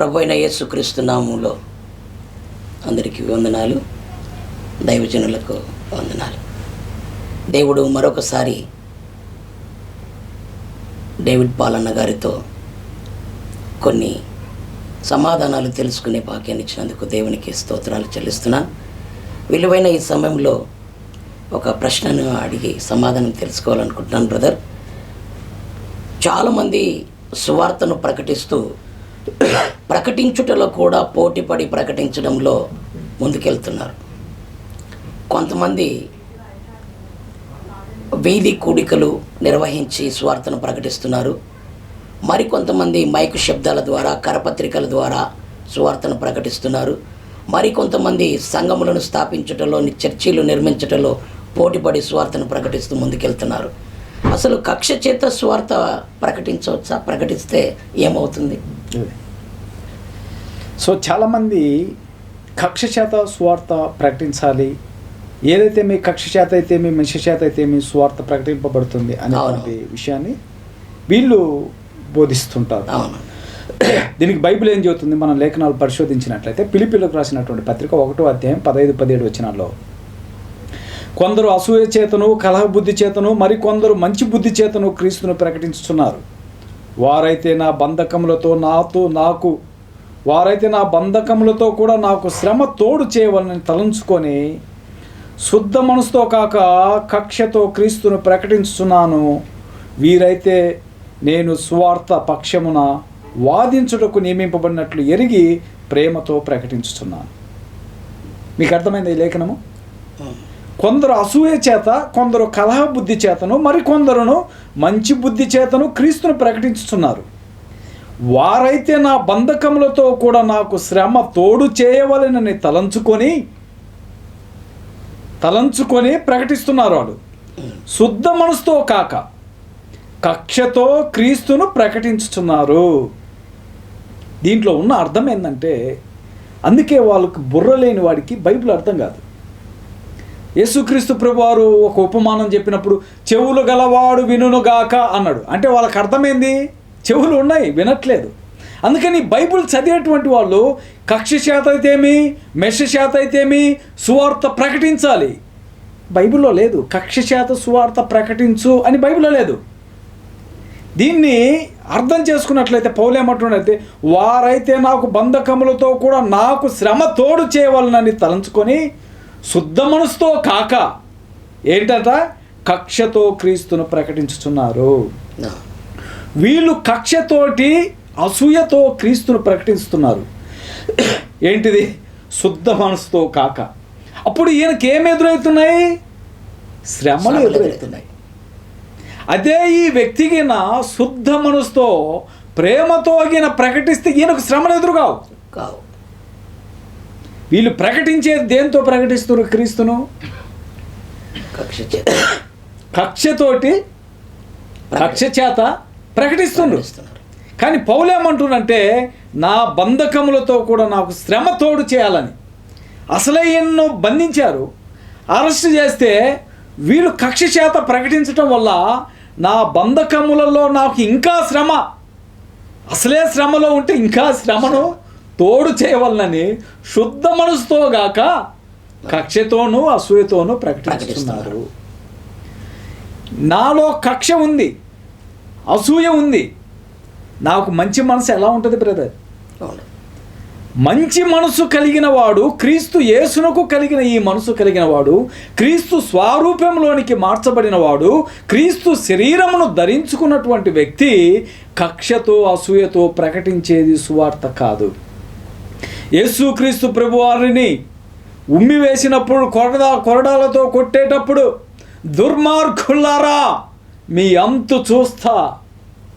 ప్రభు అయిన యేసుక్రీస్తు నామంలో అందరికీ వందనాలు దైవజనులకు వందనాలు. దేవుడు మరొకసారి డేవిడ్ పాలన్న గారితో కొన్ని సమాధానాలు తెలుసుకునే భాగ్యాన్ని ఇచ్చినందుకు దేవునికి స్తోత్రాలు చెల్లిస్తున్నాను విలువైన ఈ సమయంలో ఒక ప్రశ్నను అడిగి సమాధానం తెలుసుకోవాలనుకుంటున్నాను బ్రదర్. చాలామంది సువార్తను ప్రకటిస్తూ ప్రకటించుటలో కూడా పోటీపడి ప్రకటించడంలో ముందుకెళ్తున్నారు. కొంతమంది వీధి కూడికలు నిర్వహించి స్వార్థను ప్రకటిస్తున్నారు. మరికొంతమంది మైకు శబ్దాల ద్వారా కరపత్రికల ద్వారా సువార్తను ప్రకటిస్తున్నారు. మరికొంతమంది సంఘములను స్థాపించటంలో చర్చీలు నిర్మించటంలో పోటీపడి స్వార్థను ప్రకటిస్తూ ముందుకెళ్తున్నారు. అసలు కక్ష చేత స్వార్థ ప్రకటించవచ్చా? ప్రకటిస్తే ఏమవుతుంది? సో చాలామంది కక్ష చేత స్వార్థ ప్రకటించాలి. ఏదైతే మీ కక్ష చేత అయితే మీ మనిషి చేత అయితే మీ స్వార్థ ప్రకటింపబడుతుంది అనేటువంటి విషయాన్ని వీళ్ళు బోధిస్తుంటారు. దీనికి బైబిల్ ఏం చెబుతుంది? మనం లేఖనాలు పరిశోధించినట్లయితే పిలిపిలకు రాసినటువంటి పత్రిక ఒకటో అధ్యాయం పదహైదు పదిహేడు వచనాల్లో. కొందరు అసూయ చేతను కలహ బుద్ధి చేతను మరికొందరు మంచి బుద్ధి చేతను క్రీస్తును ప్రకటించుతున్నారు వారైతే నా బంధకములతో నాతో నాకు వారైతే నా బంధకములతో కూడా నాకు శ్రమ తోడు చేయవాలని తలంచుకొని శుద్ధ మనసుతో కాక కక్షతో క్రీస్తును ప్రకటించుతున్నాను వీరైతే నేను స్వార్థ పక్షమున వాదించుటకు నియమింపబడినట్లు ఎరిగి ప్రేమతో ప్రకటించుతున్నాను మీకు అర్థమైంది ఈ లేఖనము? కొందరు అసూయ చేత కొందరు కలహ బుద్ధి చేతను మరికొందరును మంచి బుద్ధి చేతను క్రీస్తును ప్రకటించుతున్నారు వారైతే నా బంధకములతో కూడా నాకు శ్రమ తోడు చేయవలెనని తలంచుకొని తలంచుకొని ప్రకటిస్తున్నారు వాళ్ళు శుద్ధ మనసుతో కాక కక్షతో క్రీస్తును ప్రకటించుతున్నారు దీంట్లో ఉన్న అర్థం ఏంటంటే అందుకే వాళ్ళకి బుర్ర లేని వాడికి బైబిల్ అర్థం కాదు. యేసుక్రీస్తు ప్రభువారు ఒక ఉపమానం చెప్పినప్పుడు చెవులు గలవాడు వినుగాక అన్నాడు. అంటే వాళ్ళకి అర్థమైంది? చెవులు ఉన్నాయి వినట్లేదు. అందుకని బైబిల్ చదివేటువంటి వాళ్ళు కక్ష చేత అయితేమి మెష చేత అయితేమి సువార్త ప్రకటించాలి. బైబిల్లో లేదు కక్ష చేత సువార్త ప్రకటించు అని బైబిల్లో లేదు. దీన్ని అర్థం చేసుకున్నట్లయితే పౌలేమంటున్నట్లయితే వారైతే నాకు బంధకములతో కూడా నాకు శ్రమ తోడు చేయవలనని తలంచుకొని శుద్ధ మనసుతో కాక ఏంటట? కక్షతో క్రీస్తును ప్రకటించుతున్నారు. వీళ్ళు కక్షతోటి అసూయతో క్రీస్తును ప్రకటిస్తున్నారు. ఏంటిది? శుద్ధ మనసుతో కాక. అప్పుడు ఈయనకి ఏం ఎదురవుతున్నాయి? శ్రమలు శ్రమలు ఎదురవుతున్నాయి. అదే ఈ వ్యక్తికి నా శుద్ధ మనసుతో ప్రేమతో ఈయన ప్రకటిస్తే ఈయనకు శ్రమలు ఎదురుగావు. కావు. వీళ్ళు ప్రకటించేది దేంతో ప్రకటిస్తున్నారు క్రీస్తును? కక్ష కక్షతోటి కక్ష చేత ప్రకటిస్తున్నారు. ప్రకటిస్తున్నారు. కానీ పౌలేమంటున్నంటే నా బంధకములతో కూడా నాకు శ్రమ తోడు చేయాలని. అసలే ఎన్నో బంధించారు. అరెస్ట్ చేస్తే వీళ్ళు కక్ష చేత ప్రకటించటం వల్ల నా బంధకములలో నాకు ఇంకా శ్రమ. అసలే శ్రమలో ఉంటే ఇంకా శ్రమను తోడు చేయవలనని శుద్ధ మనసుతో గాక కక్షతోనూ అసూయతోనూ ప్రకటిస్తున్నారు. నాలో కక్ష ఉంది అసూయ ఉంది. నాకు మంచి మనసు ఎలా ఉంటుంది బ్రదర్? మంచి మనసు కలిగిన వాడు క్రీస్తు యేసునకు కలిగిన ఈ మనసు కలిగిన వాడు క్రీస్తు స్వారూప్యంలోనికి మార్చబడిన వాడు క్రీస్తు శరీరమును ధరించుకున్నటువంటి వ్యక్తి కక్షతో అసూయతో ప్రకటించేది సువార్త కాదు. యేసుక్రీస్తు ప్రభువారిని ఉమ్మి వేసినప్పుడు కొరడా కొరడాలతో కొట్టేటప్పుడు దుర్మార్గులారా మీ అంతు చూస్తా.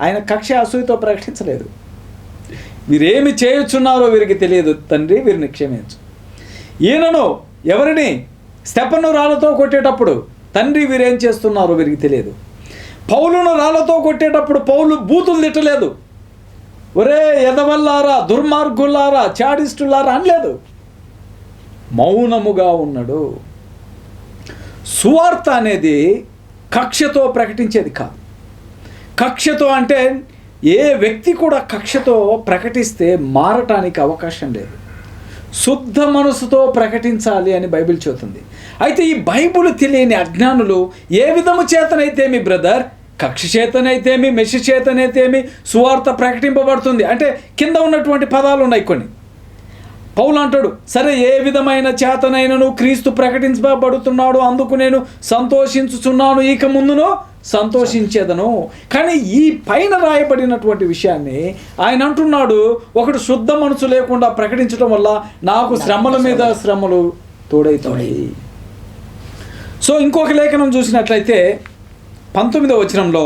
ఆయన కక్ష అసూయతో ప్రకటించలేదు. వీరేమి చేయుచున్నారో వీరికి తెలియదు. తండ్రి వీరిని క్షమించు. ఈయనను ఎవరిని? స్టెపను రాళ్ళతో కొట్టేటప్పుడు తండ్రి వీరేం చేస్తున్నారో వీరికి తెలియదు. పౌలును రాళ్ళతో కొట్టేటప్పుడు పౌలు బూతులు తిట్టలేదు. ఒరే ఎదవల్లారా దుర్మార్గులారా చాడిస్టులారా అనలేదు. మౌనముగా ఉన్నాడు. సువార్త అనేది కక్షతో ప్రకటించేది కాదు. కక్షతో అంటే ఏ వ్యక్తి కూడా కక్షతో ప్రకటిస్తే మారటానికి అవకాశం లేదు. శుద్ధ మనసుతో ప్రకటించాలి అని బైబిల్ చెబుతుంది. అయితే ఈ బైబిల్ తెలియని అజ్ఞానులు ఏ విధము చేతనైతే మీ బ్రదర్ కక్ష చేతనైతేమి మెష చేతనైతేమి సువార్త ప్రకటింపబడుతుంది. అంటే కింద ఉన్నటువంటి పదాలు ఉన్నాయి కొన్ని. పౌలు అంటాడు సరే ఏ విధమైన చేతనైనను క్రీస్తు ప్రకటించబడుతున్నాడు అందుకు నేను సంతోషించుచున్నాను. ఇక ముందును సంతోషించేదను. కానీ ఈ పైన రాయబడినటువంటి విషయాన్ని ఆయన అంటున్నాడు ఒకడు శుద్ధ మనసు లేకుండా ప్రకటించడం వల్ల నాకు శ్రమల మీద శ్రమలు తోడైతున్నాయి సో ఇంకొక లేఖనం చూసినట్లయితే పంతొమ్మిదవ వచనంలో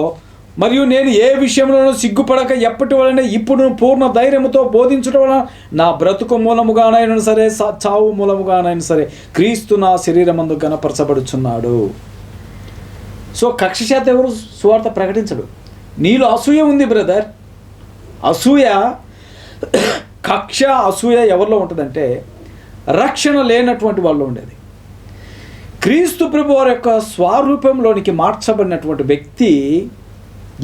మరియు నేను ఏ విషయంలోనూ సిగ్గుపడక ఎప్పటి వలన ఇప్పుడు పూర్ణ ధైర్యముతో బోధించడం వలన నా బ్రతుకు మూలముగానైనా సరే చావు మూలముగానైనా సరే క్రీస్తు నా శరీరమందు గనపరచబడుచున్నాడు సో కక్ష చేత ఎవరు సువార్త ప్రకటించడు? నీలో అసూయ ఉంది బ్రదర్. అసూయ కక్ష అసూయ ఎవరిలో ఉంటుందంటే రక్షణ లేనటువంటి వాళ్ళు ఉండేది. క్రీస్తు ప్రభు వారి యొక్క స్వరూపంలోనికి మార్చబడినటువంటి వ్యక్తి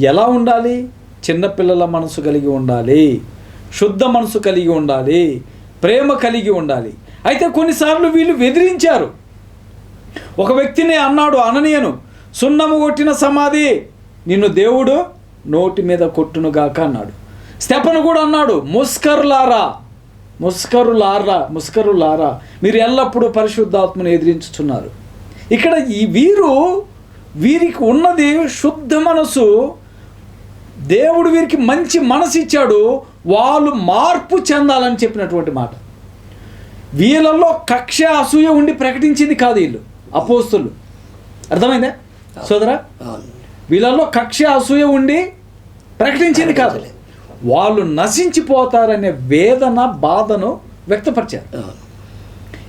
ఎలా ఉండాలి? చిన్నపిల్లల మనసు కలిగి ఉండాలి. శుద్ధ మనసు కలిగి ఉండాలి. ప్రేమ కలిగి ఉండాలి. అయితే కొన్నిసార్లు వీళ్ళు బెదిరించారు. ఒక వ్యక్తిని అన్నాడు అననీయను సున్నము కొట్టిన సమాధి నిన్ను దేవుడు నోటి మీద కొట్టునుగాక అన్నాడు. స్టెపను కూడా అన్నాడు ముస్కరులారా ముస్కరులారా ముస్కరులారా మీరు ఎల్లప్పుడూ పరిశుద్ధాత్మను ఎదిరించుచున్నారు. ఇక్కడ ఈ వీరు వీరికి ఉన్నది శుద్ధ మనసు. దేవుడు వీరికి మంచి మనసు ఇచ్చాడు. వాళ్ళు మార్పు చెందాలని చెప్పినటువంటి మాట. వీళ్ళల్లో కక్ష అసూయ ఉండి ప్రకటించింది కాదు వీళ్ళు అపోస్తులు. అర్థమైందా? సోదరా? వీళ్ళల్లో కక్ష అసూయ ఉండి ప్రకటించింది కాదు. వాళ్ళు నశించిపోతారనే వేదన బాధను వ్యక్తపరిచారు.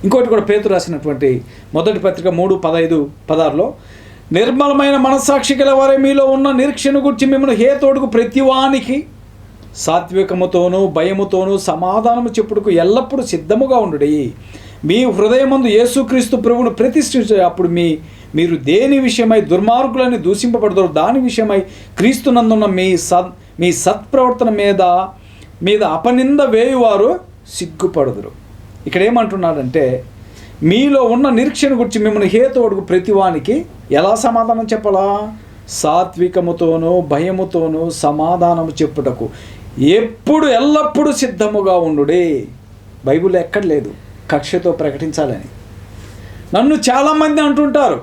ఇంకోటి కూడా పేతురు రాసినటువంటి మొదటి పత్రిక మూడు పదహైదు పదార్లో నిర్మలమైన మనస్సాక్షి గల వారే మీలో ఉన్న నిరీక్షణ గురించి మిమ్మల్ని హేతోడుకు ప్రతివానికి సాత్వికముతోనూ భయముతోనూ సమాధానము చెప్పుడుకు ఎల్లప్పుడూ సిద్ధముగా ఉండుడి. మీ హృదయమందు యేసుక్రీస్తు ప్రభువును ప్రతిష్ఠించే అప్పుడు మీ మీరు దేని విషయమై దుర్మార్గులని దూషింపబడతారు దాని విషయమై క్రీస్తునందున్న మీ సత్ మీ సత్ప్రవర్తన మీద మీద అపనింద వేయువారు సిగ్గుపడదురు. ఇక్కడ ఏమంటున్నాడంటే మీలో ఉన్న నిరీక్షణ గురించి మిమ్మల్ని హేతువుడుకు ప్రతివానికి ఎలా సమాధానం చెప్పాలా? సాత్వికముతోనూ భయముతోనూ సమాధానము చెప్పుటకు ఎప్పుడు ఎల్లప్పుడూ సిద్ధముగా ఉండుడే. బైబిల్ ఎక్కడ లేదు. కక్షతో ప్రకటించాలని. నన్ను చాలామంది అంటుంటారు.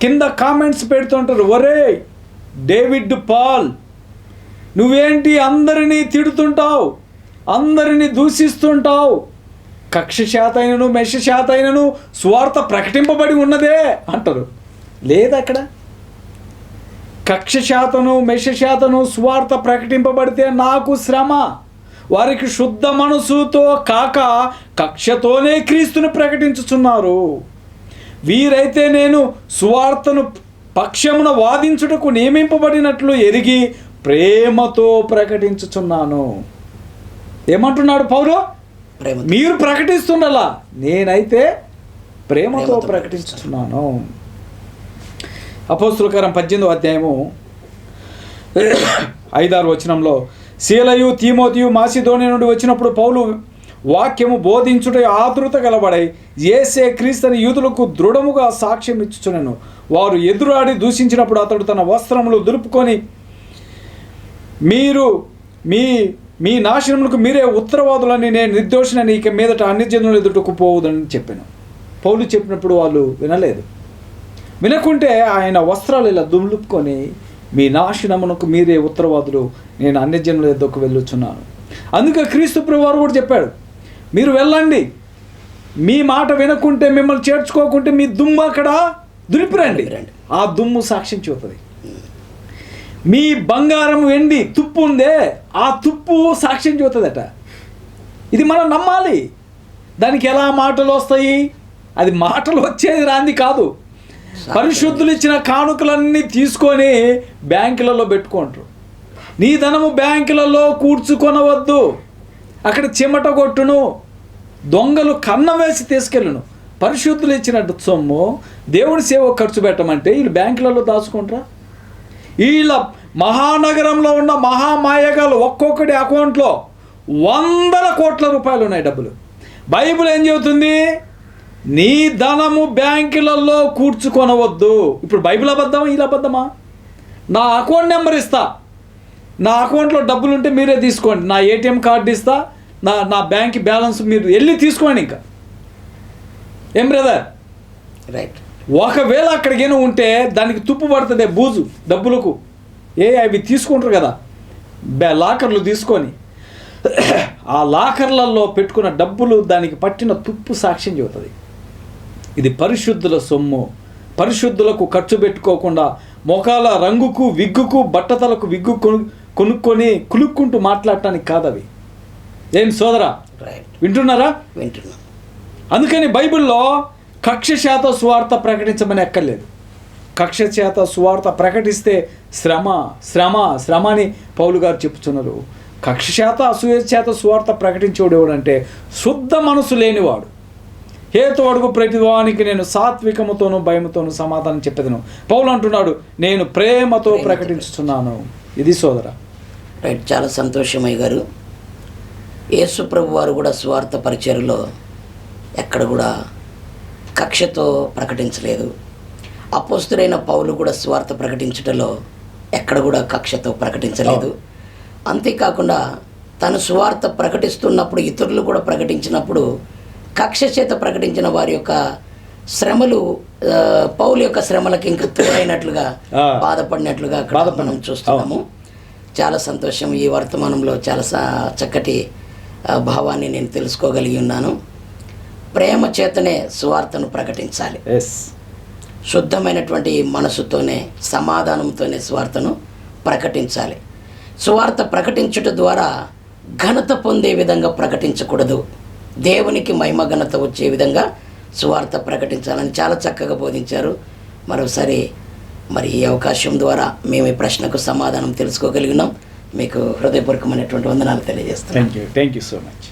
కింద కామెంట్స్ పెడుతుంటారు ఒరే డేవిడ్ పాల్ నువ్వేంటి అందరినీ తిడుతుంటావు? అందరినీ దూషిస్తుంటావు? కక్ష శాతైనను మెష శాతైనను స్వార్థ ప్రకటింపబడి ఉన్నదే అంటారు. లేదు అక్కడ? కక్ష శాతను మెష శాతను స్వార్థ ప్రకటింపబడితే నాకు శ్రమ. వారికి శుద్ధ మనసుతో కాక కక్షతోనే క్రీస్తుని ప్రకటించుచున్నారు. వీరైతే నేను సువార్తను పక్షమున వాదించుటకు నియమింపబడినట్లు ఎరిగి ప్రేమతో ప్రకటించుచున్నాను. ఏమంటున్నాడు పౌరు ప్రేమ మీరు ప్రకటిస్తుండలా నేనైతే ప్రేమతో ప్రకటించుతున్నాను అపోస్తులకరం పద్దెనిమిదో అధ్యాయము ఐదారు వచనంలో శీలయు తీమోతియు మాసిధోని నుండి వచ్చినప్పుడు పౌలు వాక్యము బోధించుట ఆతృత గలబడై ఏసే క్రీస్తుని యూదులకు దృఢముగా సాక్ష్యం ఇచ్చుచునను వారు ఎదురాడి దూషించినప్పుడు అతడు తన వస్త్రములు దులుపుకొని మీరు మీ మీ నాశనములకు మీరే ఉత్తరవాదులని నేను నిర్దోషినని ఇక మీదట అన్ని జనులు ఎదుటకు చెప్పాను. పౌలు చెప్పినప్పుడు వాళ్ళు వినలేదు. వినకుంటే ఆయన వస్త్రాలు ఇలా దుమ్లుపుకొని మీ నాశనమునకు మీరే ఉత్తరవాదులు నేను అన్ని జనుల ఎద్దకు వెళ్ళుచున్నాను. అందుకే క్రీస్తు ప్రభు వారు కూడా చెప్పాడు మీరు వెళ్ళండి. మీ మాట వినకుంటే మిమ్మల్ని చేర్చుకోకుంటే మీ దుమ్ము అక్కడ దులిపిరండి. దులిపిరండి. ఆ దుమ్ము సాక్ష్యం చూపుతుంది. మీ బంగారం వెండి తుప్పు ఉందే ఆ తుప్పు సాక్ష్యం చూస్తుందట ఇది మనం నమ్మాలి. దానికి ఎలా మాటలు వస్తాయి? అది మాటలు వచ్చేది రాంది కాదు. పరిశుద్ధులు ఇచ్చిన కానుకలన్నీ తీసుకొని బ్యాంకులలో పెట్టుకుంటారు నీ ధనము బ్యాంకులలో కూర్చుకొనవద్దు. అక్కడ చెమట కొట్టును. దొంగలు కన్నం వేసి తీసుకెళ్ళును. పరిశుద్ధులు ఇచ్చినట్టు సొమ్ము దేవుడి సేవ ఖర్చు పెట్టమంటే వీళ్ళు బ్యాంకులలో దాచుకుంటారా? వీళ్ళ మహానగరంలో ఉన్న మహామాయగాలు ఒక్కొక్కటి అకౌంట్లో వందల కోట్ల రూపాయలు ఉన్నాయి డబ్బులు. బైబిల్ ఏం చెబుతుంది? నీ ధనము బ్యాంకులలో కూర్చుకొనవద్దు. ఇప్పుడు బైబిల్ అబద్ధమా? ఇలా అబద్ధమా? నా అకౌంట్ నెంబర్ ఇస్తా. నా అకౌంట్లో డబ్బులు ఉంటే మీరే తీసుకోండి. నా ఏటీఎం కార్డు ఇస్తా. నా నా బ్యాంక్ బ్యాలెన్స్ మీరు వెళ్ళి తీసుకోండి ఇంకా. ఏం బ్రదర్? రైట్. ఒకవేళ అక్కడికైనా ఉంటే దానికి తుప్పు పడుతుంది బూజు డబ్బులకు. ఏ అవి తీసుకుంటారు కదా. బ్యా- లాకర్లు తీసుకొని. ఆ లాకర్లలో పెట్టుకున్న డబ్బులు దానికి పట్టిన తుప్పు సాక్ష్యం చెబుతుంది. ఇది పరిశుద్ధుల సొమ్ము. పరిశుద్ధులకు ఖర్చు పెట్టుకోకుండా మొఖాల రంగుకు విగ్గుకు బట్టతలకు విగ్గు కొను- కొనుక్కొని కులుక్కుంటూ మాట్లాడటానికి కాదవి. ఏం సోదరా? వింటున్నారా? వింటున్నాం. అందుకని బైబిల్లో కక్ష చేత సువార్త ప్రకటించమని ఎక్కర్లేదు. కక్ష చేత సువార్త ప్రకటిస్తే శ్రమ శ్రమ శ్రమ అని పౌలు గారు చెప్తున్నారు కక్ష చేత అసూయ చేత సువార్త ప్రకటించేవాడు ఎవడంటే శుద్ధ మనసు లేనివాడు. హేతు అడుగు ప్రతివానికి నేను సాత్వికముతోను భయముతోను సమాధానం చెప్పేదను. పౌలు అంటున్నాడు నేను ప్రేమతో ప్రకటించుతున్నాను ఇది సోదర. రైట్ చాలా సంతోషమయ్య గారు యేసు ప్రభు వారు కూడా స్వార్థ పరిచయలో ఎక్కడ కూడా కక్షతో ప్రకటించలేదు. అపోస్తుడైన పౌలు కూడా స్వార్థ ప్రకటించటంలో ఎక్కడ కూడా కక్షతో ప్రకటించలేదు. అంతేకాకుండా తను సువార్త ప్రకటిస్తున్నప్పుడు ఇతరులు కూడా ప్రకటించినప్పుడు కక్ష చేత ప్రకటించిన వారి యొక్క శ్రమలు పౌలు యొక్క శ్రమలకు ఇంకా తోడైనట్లుగా. బాధపడినట్లుగా అక్కడ మనం చూస్తున్నాము. చాలా సంతోషం ఈ వర్తమానంలో చాలా చక్కటి భావాన్ని నేను తెలుసుకోగలిగి ఉన్నాను. ప్రేమ చేతనే సువార్తను ప్రకటించాలి. శుద్ధమైనటువంటి మనసుతోనే సమాధానంతోనే సువార్తను ప్రకటించాలి. సువార్త ప్రకటించుట ద్వారా ఘనత పొందే విధంగా ప్రకటించకూడదు. దేవునికి మహిమ ఘనత వచ్చే విధంగా సువార్త ప్రకటించాలని చాలా చక్కగా బోధించారు. మరోసారి మరి ఈ అవకాశం ద్వారా మేము ఈ ప్రశ్నకు సమాధానం తెలుసుకోగలిగినాం. మీకు హృదయపూర్వకమైనటువంటి వందనాలు తెలియజేస్తాం thank you thank you so much